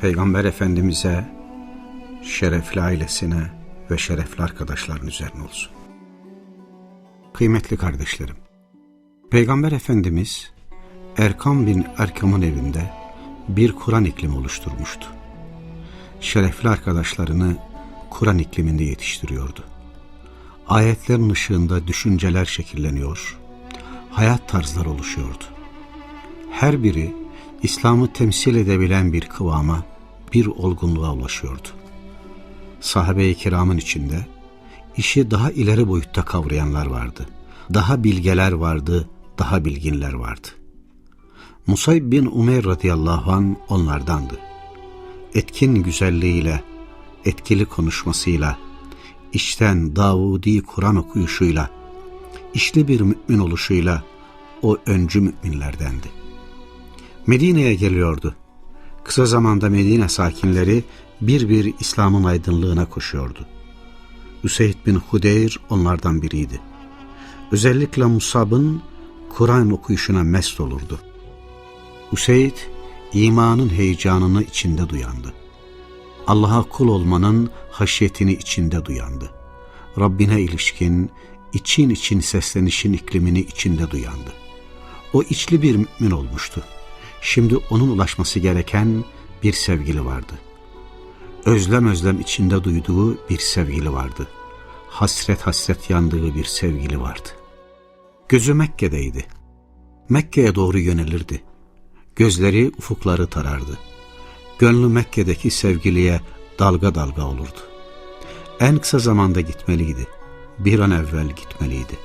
Peygamber Efendimiz'e, şerefli ailesine ve şerefli arkadaşların üzerine olsun. Kıymetli kardeşlerim, Peygamber Efendimiz Erkam bin Erkam'ın evinde bir Kur'an iklimi oluşturmuştu. Şerefli arkadaşlarını Kur'an ikliminde yetiştiriyordu. Ayetlerin ışığında düşünceler şekilleniyor, hayat tarzları oluşuyordu. Her biri İslam'ı temsil edebilen bir kıvama, bir olgunluğa ulaşıyordu. Sahabe-i kiramın içinde işi daha ileri boyutta kavrayanlar vardı. Daha bilgeler vardı, daha bilginler vardı. Musayb bin Umeyr radıyallahu an onlardandı. Etkin güzelliğiyle, etkili konuşmasıyla, içten Davudi Kur'an okuyuşuyla, işli bir mümin oluşuyla o öncü müminlerdendi. Medine'ye geliyordu. Kısa zamanda Medine sakinleri bir bir İslam'ın aydınlığına koşuyordu. Üseyd bin Hudeyr onlardan biriydi. Özellikle Musab'ın Kur'an okuyuşuna mest olurdu. Üseyd, imanın heyecanını içinde duyandı. Allah'a kul olmanın haşyetini içinde duyandı. Rabbine ilişkin, için için seslenişin iklimini içinde duyandı. O içli bir mümin olmuştu. Şimdi onun ulaşması gereken bir sevgili vardı. Özlem özlem içinde duyduğu bir sevgili vardı. Hasret hasret yandığı bir sevgili vardı. Gözü Mekke'deydi. Mekke'ye doğru yönelirdi. Gözleri ufukları tarardı. Gönlü Mekke'deki sevgiliye dalga dalga olurdu. En kısa zamanda gitmeliydi. Bir an evvel gitmeliydi.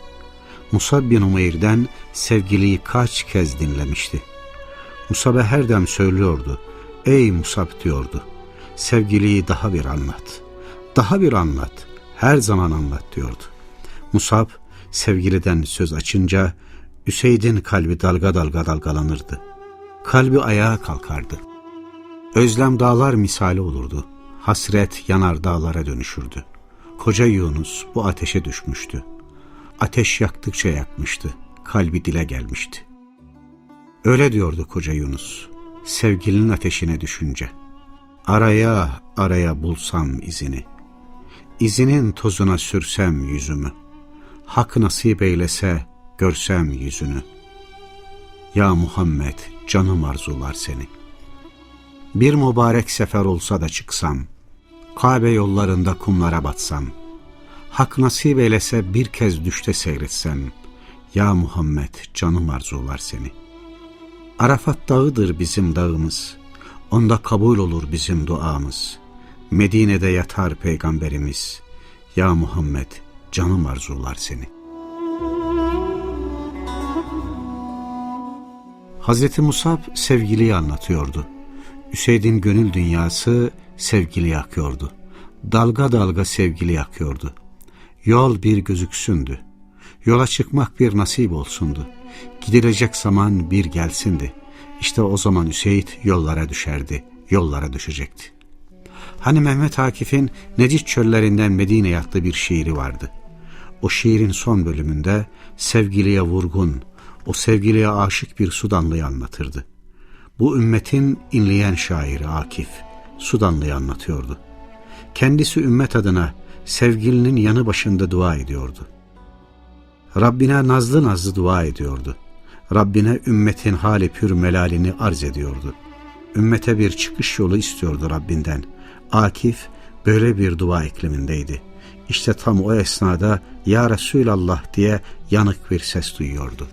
Musab bin Umeyr'den sevgiliyi kaç kez dinlemişti. Musab'a her dem söylüyordu. Ey Musab diyordu. Sevgiliyi daha bir anlat. Daha bir anlat. Her zaman anlat diyordu. Musab sevgiliden söz açınca Üseyd'in kalbi dalga dalga dalgalanırdı. Kalbi ayağa kalkardı. Özlem dağlar misali olurdu. Hasret yanar dağlara dönüşürdü. Koca Yunus bu ateşe düşmüştü. Ateş yaktıkça yakmıştı. Kalbi dile gelmişti. Öyle diyordu koca Yunus. Sevgilinin ateşine düşünce. Araya araya bulsam izini. İzinin tozuna sürsem yüzümü. Hak nasip eylese görsem yüzünü. Ya Muhammed canım arzular seni. Bir mübarek sefer olsa da çıksam, Kabe yollarında kumlara batsam, Hak nasip eylese bir kez düşte seyretsem, Ya Muhammed canım arzular seni. Arafat dağıdır bizim dağımız, onda kabul olur bizim duamız. Medine'de yatar peygamberimiz, Ya Muhammed canım arzular seni. Hazreti Musab sevgiliyi anlatıyordu. Üseyd'in gönül dünyası sevgili yakıyordu. Dalga dalga sevgili yakıyordu. Yol bir gözüksündü. Yola çıkmak bir nasip olsundu. Gidilecek zaman bir gelsindi. İşte o zaman Üseyd yollara düşerdi, yollara düşecekti. Hani Mehmet Akif'in Necit çöllerinden Medine'ye attığı bir şiiri vardı. O şiirin son bölümünde sevgiliye vurgun, o sevgiliye aşık bir Sudanlıyı anlatırdı. Bu ümmetin inleyen şairi Akif, Sudanlıyı anlatıyordu. Kendisi ümmet adına sevgilinin yanı başında dua ediyordu. Rabbine nazlı nazlı dua ediyordu. Rabbine ümmetin hali pür melalini arz ediyordu. Ümmete bir çıkış yolu istiyordu Rabbinden. Akif böyle bir dua iklimindeydi. İşte tam o esnada Ya Resulallah diye yanık bir ses duyuyordu.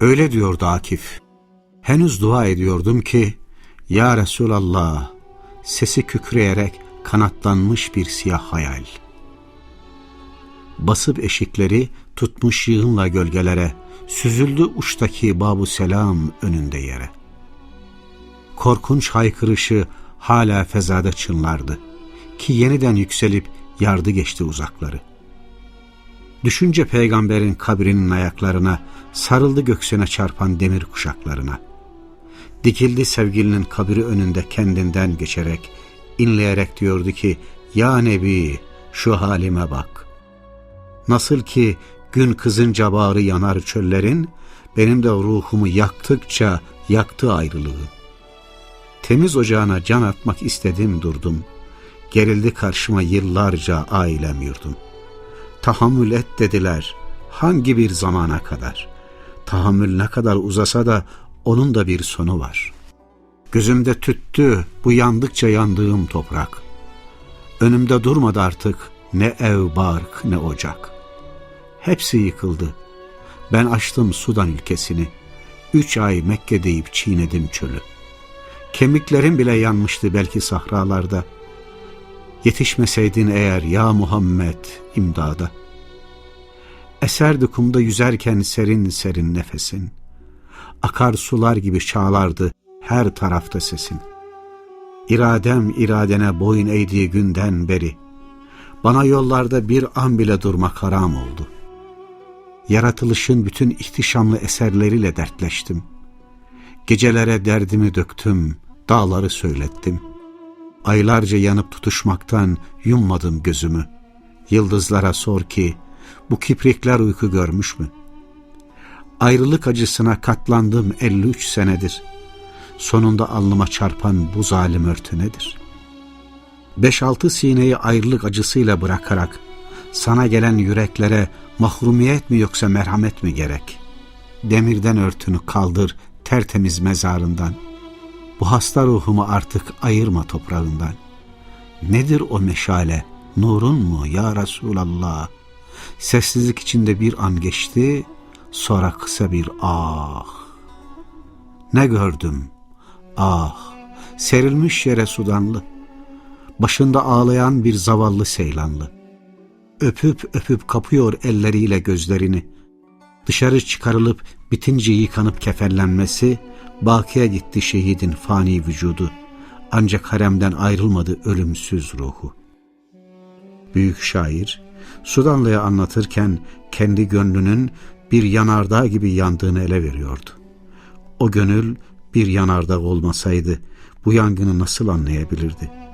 Öyle diyordu Akif. Henüz dua ediyordum ki Ya Resulallah sesi kükreyerek kanatlanmış bir siyah hayal. Basıp eşikleri tutmuş yığınla gölgelere, süzüldü uçtaki babu selam önünde yere. Korkunç haykırışı hala fezada çınlardı. Ki yeniden yükselip yardı geçti uzakları. Düşünce peygamberin kabrinin ayaklarına, sarıldı göksüne çarpan demir kuşaklarına. Dikildi sevgilinin kabri önünde kendinden geçerek, inleyerek diyordu ki, Ya Nebi, şu halime bak. Nasıl ki gün kızınca bağrı yanar çöllerin, benim de ruhumu yaktıkça yaktı ayrılığı. Temiz ocağına can atmak istedim durdum. Gerildi karşıma yıllarca ailem yurdum. Tahammül et dediler. Hangi bir zamana kadar? Tahammül ne kadar uzasa da onun da bir sonu var. Gözümde tüttü bu yandıkça yandığım toprak. Önümde durmadı artık ne ev bark ne ocak. Hepsi yıkıldı. Ben açtım Sudan ülkesini. Üç ay Mekke deyip çiğnedim çölü. Kemiklerim bile yanmıştı belki sahralarda. Yetişmeseydin eğer ya Muhammed imdada. Eserdi kumda yüzerken serin serin nefesin. Akar sular gibi çağlardı her tarafta sesin. İradem iradene boyun eğdiği günden beri. Bana yollarda bir an bile durmak haram oldu. Yaratılışın bütün ihtişamlı eserleriyle dertleştim. Gecelere derdimi döktüm, dağları söylettim. Aylarca yanıp tutuşmaktan yummadım gözümü. Yıldızlara sor ki, bu kiprikler uyku görmüş mü? Ayrılık acısına katlandım 53 senedir. Sonunda alnıma çarpan bu zalim örtü nedir? Beş altı sineyi ayrılık acısıyla bırakarak, sana gelen yüreklere mahrumiyet mi yoksa merhamet mi gerek? Demirden örtünü kaldır tertemiz mezarından. Bu hasta ruhumu artık ayırma toprağından. Nedir o meşale? Nurun mu ya Resulallah? Sessizlik içinde bir an geçti, sonra kısa bir ah. Ne gördüm? Ah, serilmiş yere sudanlı. Başında ağlayan bir zavallı seylanlı. Öpüp öpüp kapıyor elleriyle gözlerini. Dışarı çıkarılıp bitince yıkanıp kefenlenmesi, bakiye gitti şehidin fani vücudu. Ancak haremden ayrılmadı ölümsüz ruhu. Büyük şair, Sudanlı'ya anlatırken kendi gönlünün bir yanardağ gibi yandığını ele veriyordu. O gönül bir yanardağ olmasaydı bu yangını nasıl anlayabilirdi?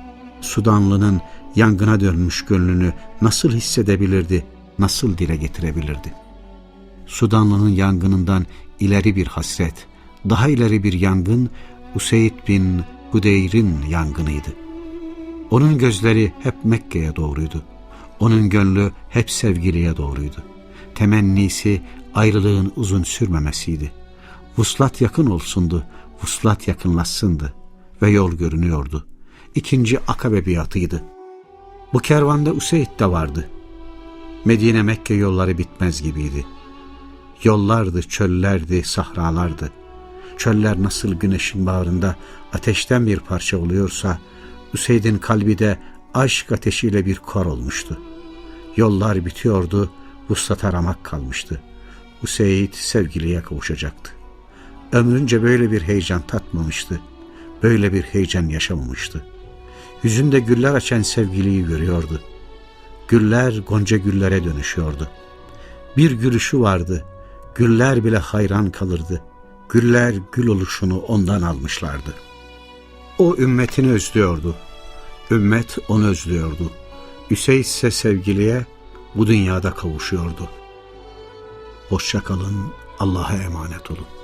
Sudanlı'nın yangına dönmüş gönlünü nasıl hissedebilirdi, nasıl dile getirebilirdi? Sudanlı'nın yangınından ileri bir hasret, daha ileri bir yangın Useyd bin Hudeyr'in yangınıydı. Onun gözleri hep Mekke'ye doğruydu. Onun gönlü hep sevgiliye doğruydu. Temennisi ayrılığın uzun sürmemesiydi. Vuslat yakın olsundu, vuslat yakınlaşsındı ve yol görünüyordu. İkinci akabe biatıydı. Bu kervanda Useyd de vardı. Medine Mekke yolları bitmez gibiydi. Yollardı, çöllerdi, sahralardı. Çöller nasıl güneşin bağrında ateşten bir parça oluyorsa, Üseyd'in kalbi de aşk ateşiyle bir kor olmuştu. Yollar bitiyordu, vuslat aramak kalmıştı. Üseyd sevgiliye kavuşacaktı. Ömrünce böyle bir heyecan tatmamıştı. Böyle bir heyecan yaşamamıştı. Yüzünde güller açan sevgiliyi görüyordu. Güller gonca güllere dönüşüyordu. Bir gülüşü vardı. Güller bile hayran kalırdı. Güller gül oluşunu ondan almışlardı. O ümmetini özlüyordu. Ümmet onu özlüyordu. Üseyd ise sevgiliye bu dünyada kavuşuyordu. Hoşça kalın, Allah'a emanet olun.